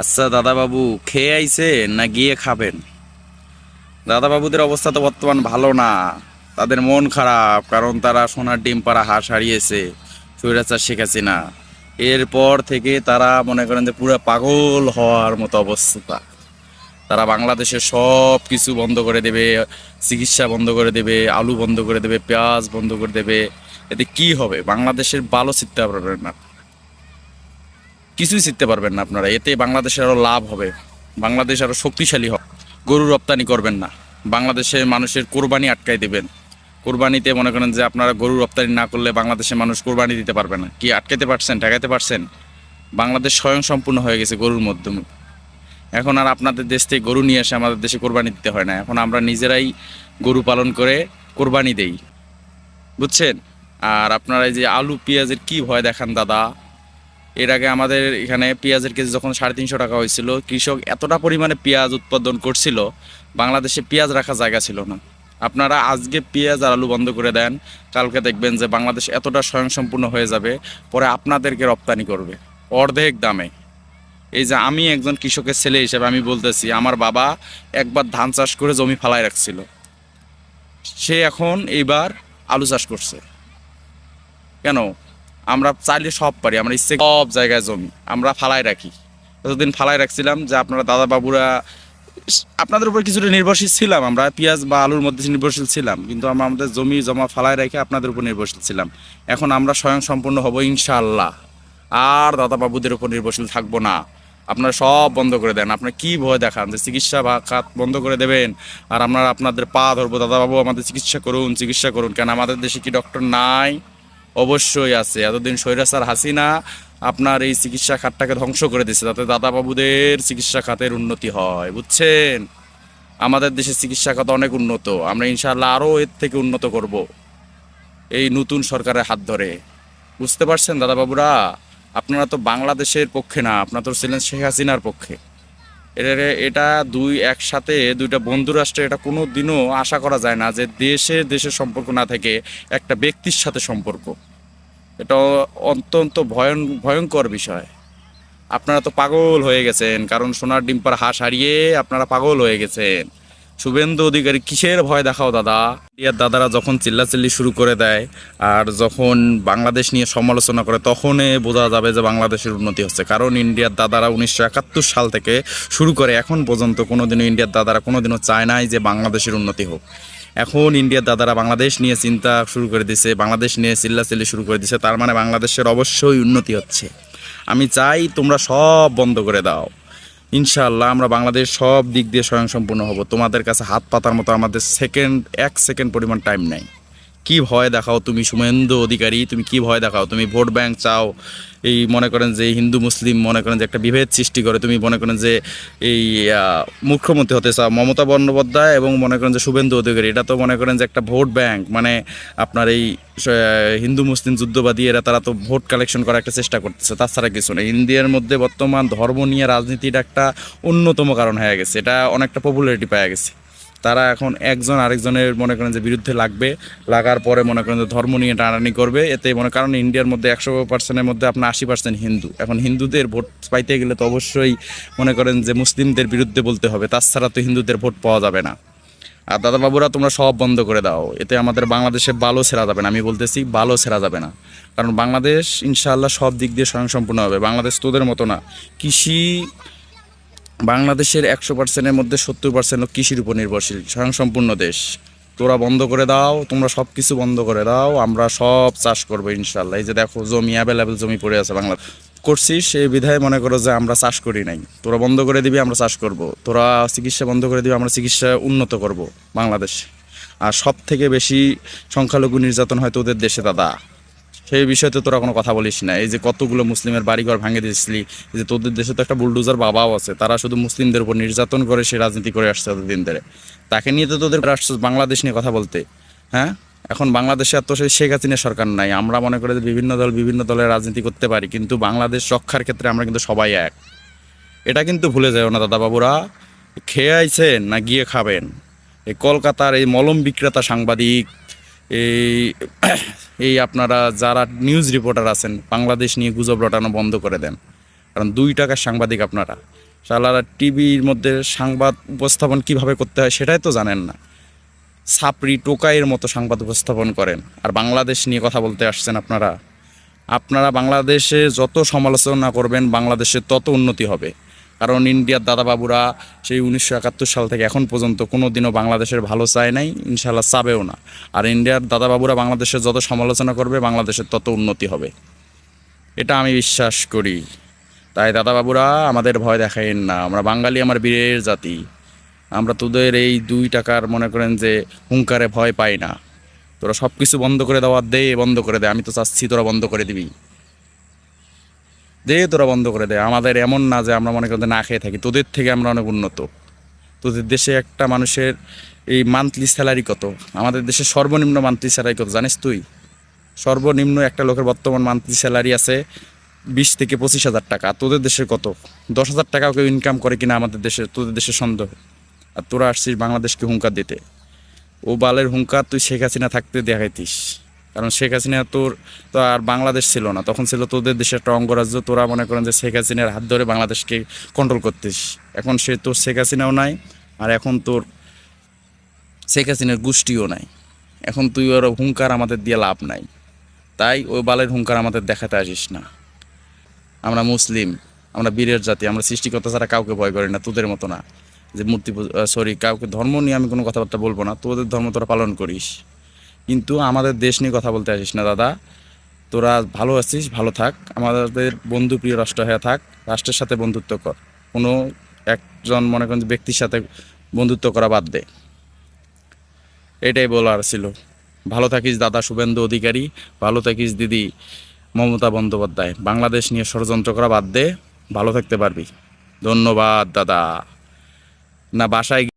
আচ্ছা দাদাবাবু, খেয়ে আইছেন না গিয়ে খাবেন? দাদাবাবুদের অবস্থা তো বর্তমান ভালো না। তাদের মন খারাপ, কারণ তারা সোনার ডিম পাড়া হাঁস হারিয়েছে, স্বৈরাচার শেখ হাসিনা। এরপর থেকে তারা মনে করেন যে পুরো পাগল হওয়ার মতো অবস্থা। তারা বাংলাদেশের সব কিছু বন্ধ করে দেবে, চিকিৎসা বন্ধ করে দেবে, আলু বন্ধ করে দেবে, পেঁয়াজ বন্ধ করে দেবে। এতে কি হবে? বাংলাদেশের ভালো চিন্তা পারবেন না। কিছুই শিখতে পারবেন না আপনারা। এতে বাংলাদেশের আরও লাভ হবে। বাংলাদেশ আরও শক্তিশালী হবে। গরু রপ্তানি করবেন না। বাংলাদেশের মানুষের কোরবানি আটকাই দেবেন। কোরবানিতে মনে করেন যে আপনারা গরু রপ্তানি না করলে বাংলাদেশের মানুষ কোরবানি দিতে পারবে না। কি আটকাতে পারছেন, ঠেকাইতে পারছেন? বাংলাদেশ স্বয়ং সম্পূর্ণ হয়ে গেছে গরুর মাধ্যমে। এখন আর আপনাদের দেশ থেকে গরু নিয়ে এসে আমাদের দেশে কোরবানি দিতে হয় না। এখন আমরা নিজেরাই গরু পালন করে কোরবানি দেই। বুঝছেন? আর আপনারা এই যে আলু, পেঁয়াজের কি ভয় দেখান দাদা? এর আগে আমাদের এখানে পেঁয়াজের কেজি যখন সাড়ে তিনশো টাকা হয়েছিল, কৃষক এতটা পরিমাণে পেঁয়াজ উৎপাদন করছিল, বাংলাদেশে পেঁয়াজ রাখার জায়গা ছিল না। আপনারা আজকে পেঁয়াজ আর আলু বন্ধ করে দেন, কালকে দেখবেন যে বাংলাদেশ এতটা স্বয়ংসম্পূর্ণ হয়ে যাবে, পরে আপনাদেরকে রপ্তানি করবে, অর্ধেক দামে। এই যে আমি একজন কৃষকের ছেলে হিসেবে আমি বলতেছি, আমার বাবা একবার ধান চাষ করে জমি ফালায় রাখছিল। সে এখন এইবার আলু চাষ করছে। কেন? আমরা চাইলে সব পারি, আমরা ইচ্ছে সব জায়গায় জমি, আমরা ফালায় রাখি। এতদিন ফালায় রাখছিলাম যে আপনারা দাদা বাবুরা আপনাদের উপর কিছুটা নির্ভরশীল ছিলাম আমরা, পেঁয়াজ বা আলুর মধ্যে নির্ভরশীল ছিলাম, কিন্তু আমরা আমাদের জমি জমা ফালায় রেখে আপনাদের উপর নির্ভরশীল ছিলাম। এখন আমরা স্বয়ং সম্পূর্ণ হব ইনশাআল্লাহ। আর দাদা বাবুদের উপর নির্ভরশীল থাকব না। আপনারা সব বন্ধ করে দেন, আপনারা কি ভয় দেখান যে চিকিৎসা বা খাত বন্ধ করে দেবেন? আর আমরা আপনাদের পা ধরবো, দাদাবাবু আমাদের চিকিৎসা করুন চিকিৎসা করুন, কেন আমাদের দেশে কি ডক্টর নাই? অবশ্যই আছে। এতদিন স্বৈরাচার হাসিনা আপনার এই চিকিৎসা খাতটাকে ধ্বংস করে দিচ্ছে যাতে দাদাবাবুদের চিকিৎসা খাতের উন্নতি হয়, বুঝছেন? আমাদের দেশের চিকিৎসা খাত অনেক উন্নত, আমরা ইনশাল্লাহ আরও এর থেকে উন্নত করব। এই নতুন সরকারের হাত ধরে। বুঝতে পারছেন দাদাবাবুরা? আপনারা তো বাংলাদেশের পক্ষে না, আপনারা তো ছিলেন শেখ হাসিনার পক্ষে। এটা এটা দুই একসাথে দুইটা বন্ধু রাষ্ট্রে এটা কোনো দিনও আশা করা যায় না যে দেশে দেশের সম্পর্ক না থেকে একটা ব্যক্তির সাথে সম্পর্ক। এটা অত্যন্ত ভয়ন ভয়ঙ্কর বিষয়। আপনারা তো পাগল হয়ে গেছেন, কারণ সোনার ডিম্পার হাঁস হারিয়ে আপনারা পাগল হয়ে গেছেন। শুভেন্দু অধিকারী, কিসের ভয় দেখাও দাদা? ইন্ডিয়ার দাদারা যখন চিল্লাচিল্লি শুরু করে দেয়, আর যখন বাংলাদেশ নিয়ে সমালোচনা করে, তখনই বোঝা যাবে যে বাংলাদেশের উন্নতি হচ্ছে। কারণ ইন্ডিয়ার দাদারা উনিশশো একাত্তর সাল থেকে শুরু করে এখন পর্যন্ত কোনোদিনও ইন্ডিয়ার দাদারা কোনোদিনও চায় নাই যে বাংলাদেশের উন্নতি হোক। এখন ইন্ডিয়ার দাদারা বাংলাদেশ নিয়ে চিন্তা শুরু করে দিছে, বাংলাদেশ নিয়ে চিল্লাচিল্লি শুরু করে দিছে, তার মানে বাংলাদেশের অবশ্যই উন্নতি হচ্ছে। আমি চাই তোমরা সব বন্ধ করে দাও। ইনশাআল্লাহ আমরা বাংলাদেশ সব দিক দিয়ে স্বয়ংসম্পূর্ণ হব। তোমাদের কাছে হাত পাতার মতো আমাদের সেকেন্ড এক সেকেন্ড পরিমাণ টাইম নাই। কি ভয় দেখাও তুমি সুমেন্দু অধিকারী? তুমি কি ভয় দেখাও? তুমি ভোট ব্যাংক চাও? এই মনে করেন যে হিন্দু, মুসলিম মনে করেন যে একটা বিভেদ সৃষ্টি করে। তুমি মনে করেন যে এই মুখ্যমন্ত্রী হতে চাও মমতা বন্দ্যোপাধ্যায় এবং মনে করেন যে শুভেন্দু অধিকারী। এটা তো মনে করেন যে একটা ভোট ব্যাংক। মানে আপনার এই হিন্দু, মুসলিম যুদ্ধবাদী এরা তারা তো ভোট কালেকশন করার একটা চেষ্টা করতেছে। তাছাড়া কিছু না ইন্ডিয়ার মধ্যে বর্তমান ধর্ম নিয়ে রাজনীতির একটা অন্যতম কারণ হয়ে গেছে। এটা অনেকটা পপুলারিটি পাওয়া গেছে। তারা এখন একজন আরেকজনের মনে করেন যে বিরুদ্ধে লাগবে, লাগার পরে মনে করেন যে ধর্ম নিয়ে টানাটানি করবে। এতে মনে কারণ ইন্ডিয়ার মধ্যে একশো পার্সেন্টের মধ্যে আপনার আশি পার্সেন্ট হিন্দু। এখন হিন্দুদের ভোট পাইতে গেলে তো অবশ্যই মনে করেন যে মুসলিমদের বিরুদ্ধে বলতে হবে, তাছাড়া তো হিন্দুদের ভোট পাওয়া যাবে না। আর দাদাবাবুরা তোমরা সব বন্ধ করে দাও, এতে আমাদের বাংলাদেশে ভালো ছেড়া যাবে না। আমি বলতেছি ভালো ছেড়া যাবে না। কারণ বাংলাদেশ ইনশাআল্লাহ সব দিক দিয়ে স্বয়ংসম্পূর্ণ হবে। বাংলাদেশ তোদের মতো না। কৃষি বাংলাদেশের একশো পার্সেন্টের মধ্যে সত্তর পার্সেন্ট কৃষির উপর নির্ভরশীল, স্বয়ংসম্পূর্ণ দেশ। তোরা বন্ধ করে দাও, তোমরা সব কিছু বন্ধ করে দাও, আমরা সব চাষ করব ইনশাল্লাহ এই যে দেখো, জমি অ্যাভেলেবেল জমি পড়ে আছে বাংলা করছিস সেই বিধায় মনে করো যে আমরা চাষ করি নাই। তোরা বন্ধ করে দিবি, আমরা চাষ করব। তোরা চিকিৎসা বন্ধ করে দিবি, আমরা চিকিৎসা উন্নত করব বাংলাদেশ। আর সব থেকে বেশি সংখ্যালঘু নির্যাতন হয় তোদের দেশে, দাদা। সেই বিষয়তে তোরা কোনো কথা বলিস না। এই যে কতগুলো মুসলিমের বাড়িঘর ভাঙে দিয়েছিলি যে তোদের দেশে তো একটা বুলডোজার বাবাও আছে, তারা শুধু মুসলিমদের উপর নির্যাতন করে সে রাজনীতি করে আসছে এতদিন ধরে। তাকে নিয়ে তো তোদের আসছে বাংলাদেশ নিয়ে কথা বলতে। হ্যাঁ? এখন বাংলাদেশে এত সেই শেখ হাসিনা সরকার নাই। আমরা মনে করি যে বিভিন্ন দল বিভিন্ন দলের রাজনীতি করতে পারি, কিন্তু বাংলাদেশ রক্ষার ক্ষেত্রে আমরা কিন্তু সবাই এক। এটা কিন্তু ভুলে যাও না দাদাবাবুরা। খেয়ে আইছেন না গিয়ে খাবেন? এই কলকাতার এই মলম বিক্রেতা সাংবাদিক এই এই আপনারা যারা নিউজ রিপোর্টার আছেন, বাংলাদেশ নিয়ে গুজব রটানো বন্ধ করে দেন। কারণ দুই টাকার সাংবাদিক আপনারা। শালারা টিভির মধ্যে সংবাদ উপস্থাপন কীভাবে করতে হয় সেটাই তো জানেন না। সাপড়ি টোকাইয়ের মতো সংবাদ উপস্থাপন করেন। আর বাংলাদেশ নিয়ে কথা বলতে আসছেন আপনারা। আপনারা বাংলাদেশে যত সমালোচনা করবেন, বাংলাদেশে তত উন্নতি হবে। কারণ ইন্ডিয়ার দাদাবাবুরা সেই উনিশশো একাত্তর সাল থেকে এখন পর্যন্ত কোনো দিনও বাংলাদেশের ভালো চায় নাই ইনশাল্লাহ চাবেও না। আর ইন্ডিয়ার দাদাবাবুরা বাংলাদেশের যত সমালোচনা করবে, বাংলাদেশের তত উন্নতি হবে। এটা আমি বিশ্বাস করি। তাই দাদাবাবুরা, আমাদের ভয় দেখাইন না। আমরা বাঙালি, আমার বীরের জাতি। আমরা তোদের এই দুই টাকার, মনে করেন যে, হুঙ্কারে ভয় পাই না। তোরা সব কিছু বন্ধ করে দেওয়া দে, বন্ধ করে দে। আমি তো চাচ্ছি তোরা বন্ধ করে দিবি। দে, তোরা বন্ধ করে দে। আমাদের এমন না যে আমরা মনে করেন যে না খেয়ে থাকি। তোদের থেকে আমরা অনেক উন্নত। তোদের দেশে একটা মানুষের এই মান্থলি স্যালারি কত? আমাদের দেশে সর্বনিম্ন মান্থলি স্যালারি কত? জানিস তুই? সর্বনিম্ন একটা লোকের বর্তমান মান্থলি স্যালারি আছে বিশ থেকে পঁচিশ হাজার টাকা। তোদের দেশে কত? দশ হাজার টাকাও কেউ ইনকাম করে কিনা আমাদের দেশে, তোদের দেশে সন্দেহ। আর তোরা আসছিস বাংলাদেশকে হুঙ্কার দিতে। ও বালের হুঙ্কার তুই শেখ হাসিনা থাকতে দেখাইতিস। কারণ শেখ হাসিনা তোর তো আর বাংলাদেশ ছিল না। তখন ছিল তোদের দেশে একটা অঙ্গরাজ্য, তোরা মনে করেন যে শেখ হাসিনার হাত ধরে বাংলাদেশকে কন্ট্রোল করতিস। এখন সে তোর শেখ হাসিনাও নাই, আর এখন তোর শেখ হাসিনার গোষ্ঠীও নাই। এখন তুই ওর হুঙ্কার আমাদের দিয়ে লাভ নাই। তাই ওই বালের হুঙ্কার আমাদের দেখাতে আসিস না। আমরা মুসলিম, আমরা বীরের জাতি, আমরা সৃষ্টিকর্তা ছাড়া কাউকে ভয় করি না, তোদের মতো না। যে মূর্তি সরি কাউকে ধর্ম নিয়ে আমি কোনো কথাবার্তা বলব না, তোদের ধর্ম তোরা পালন করিস। কিন্তু আমাদের দেশ নিয়ে কথা বলতে আসিস না, দাদা। তোরা ভালো আছিস, ভালো থাক। আমাদের বন্ধু প্রিয় রাষ্ট্র হয়ে থাক, রাষ্ট্রের সাথে বন্ধুত্ব কর। কোনো একজন মনে করেন ব্যক্তির সাথে বন্ধুত্ব করা বাদ দে। এটাই বলার ছিল। ভালো থাকিস, দাদা শুভেন্দু অধিকারী। ভালো থাকিস, দিদি মমতা বন্দ্যোপাধ্যায়। বাংলাদেশ নিয়ে ষড়যন্ত্র করা বাদ দে। ভালো থাকতে পারবি। ধন্যবাদ, দাদা। না, বাসায়